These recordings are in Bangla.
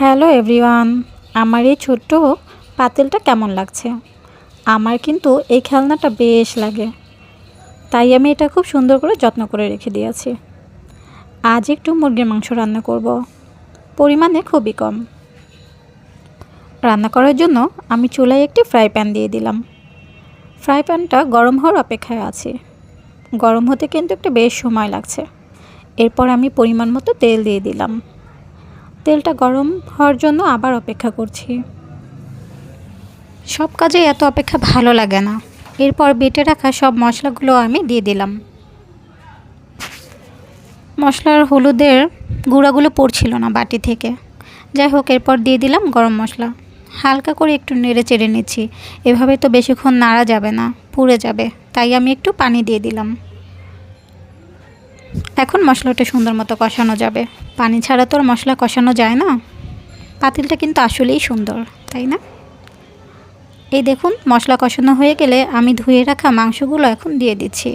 হ্যালো এভরিওয়ান, আমার এই ছোট্ট পাতিলটা কেমন লাগছে? আমার কিন্তু এই খেলনাটা বেশ লাগে। তাই আমি এটা খুব সুন্দর করে যত্ন করে রেখে দিয়েছি। আজ একটু মুরগির মাংস রান্না করব। পরিমাণে খুবই কম। রান্না করার জন্য আমি চুলায় একটি ফ্রাই প্যান দিয়ে দিলাম। ফ্রাই প্যানটা গরম হওয়ার অপেক্ষায় আছে। গরম হতে কিন্তু একটু বেশ সময় লাগছে। এরপর আমি পরিমাণ মতো তেল দিয়ে দিলাম। তেলটা গরম হওয়ার জন্য আবার অপেক্ষা করছি। সব কাজে এত অপেক্ষা ভালো লাগে না। এরপর বেটে রাখা সব মশলাগুলো আমি দিয়ে দিলাম। মশলার হলুদের গুঁড়াগুলো পড়ছিল না বাটি থেকে। যাই হোক, এরপর দিয়ে দিলাম গরম মশলা। হালকা করে একটু নেড়ে চেড়ে নিচ্ছি। এভাবে তো বেশিক্ষণ নাড়া যাবে না, পুড়ে যাবে। তাই আমি একটু পানি দিয়ে দিলাম। এখন মশলাটা সুন্দর মতো কষানো যাবে। পানি ছাড়া তো আর মশলা কষানো যায় না। পাতিলটা কিন্তু আসলেই সুন্দর, তাই না? এই দেখুন, মশলা কষানো হয়ে গেলে আমি ধুয়ে রাখা মাংসগুলো এখন দিয়ে দিচ্ছি।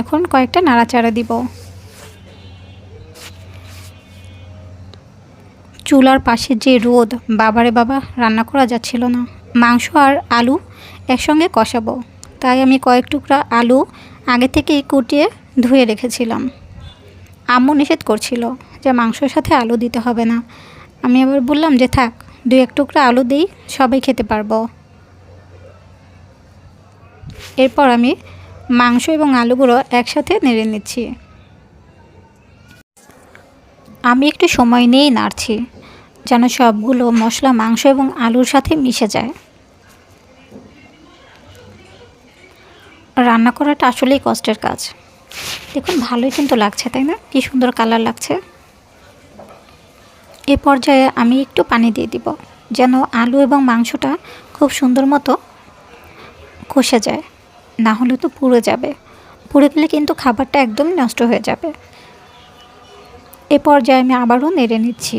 এখন কয়েকটা নাড়াচাড়া দিব। চুলার পাশে যে রোদ, বাবারে বাবা, রান্না করা যাচ্ছিল না। মাংস আর আলু একসঙ্গে কষাবো। তাই আমি কয়েক টুকরা আলু আগে থেকেই কুটিয়ে ধুয়ে রেখেছিলাম। আম্মু নিষেধ করছিল যে মাংসর সাথে আলু দিতে হবে না। আমি আবার বললাম যে থাক, দুই এক টুকরা আলু দিই, সবাই খেতে পারব। এরপর আমি মাংস এবং আলুগুলো একসাথে নেড়ে নিচ্ছি। আমি একটু সময় নিয়েই নাড়ছি, যেন সবগুলো মশলা মাংস এবং আলুর সাথে মিশে যায়। রান্না করাটা আসলেই কষ্টের কাজ। দেখুন, ভালোই কিন্তু লাগছে, তাই না? কী সুন্দর কালার লাগছে। এ পর্যায়ে আমি একটু পানি দিয়ে দিব, যেন আলু এবং মাংসটা খুব সুন্দর মতো কষে যায়। না হলে তো পুড়ে যাবে। পুড়ে গেলে কিন্তু খাবারটা একদমই নষ্ট হয়ে যাবে। এ পর্যায়ে আমি আবারও নেড়ে নিচ্ছি।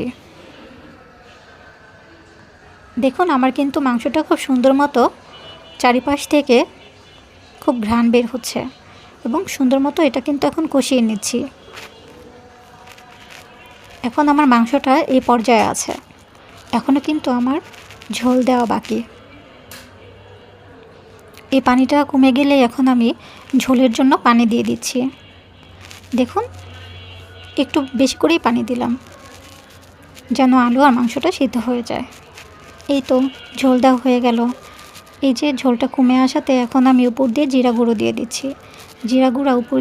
দেখুন, আমার কিন্তু মাংসটা খুব সুন্দর মতো চারিপাশ থেকে খুব ঘ্রাণ বের হচ্ছে এবং সুন্দর মতো এটা কিন্তু এখন কষিয়ে নিচ্ছি। এখন আমার মাংসটা এই পর্যায়ে আছে। এখনও কিন্তু আমার ঝোল দেওয়া বাকি। এই পানিটা কমে গেলে এখন আমি ঝোলের জন্য পানি দিয়ে দিচ্ছি। দেখুন, একটু বেশি করেই পানি দিলাম, যেন আলু আর মাংসটা সিদ্ধ হয়ে যায়। এই তো, ঝোল দেওয়া হয়ে গেল। এই যে ঝোলটা কমে আসাতে এখন আমি উপর দিয়ে জিরা গুঁড়ো দিয়ে দিচ্ছি। জিরা গুঁড়া উপর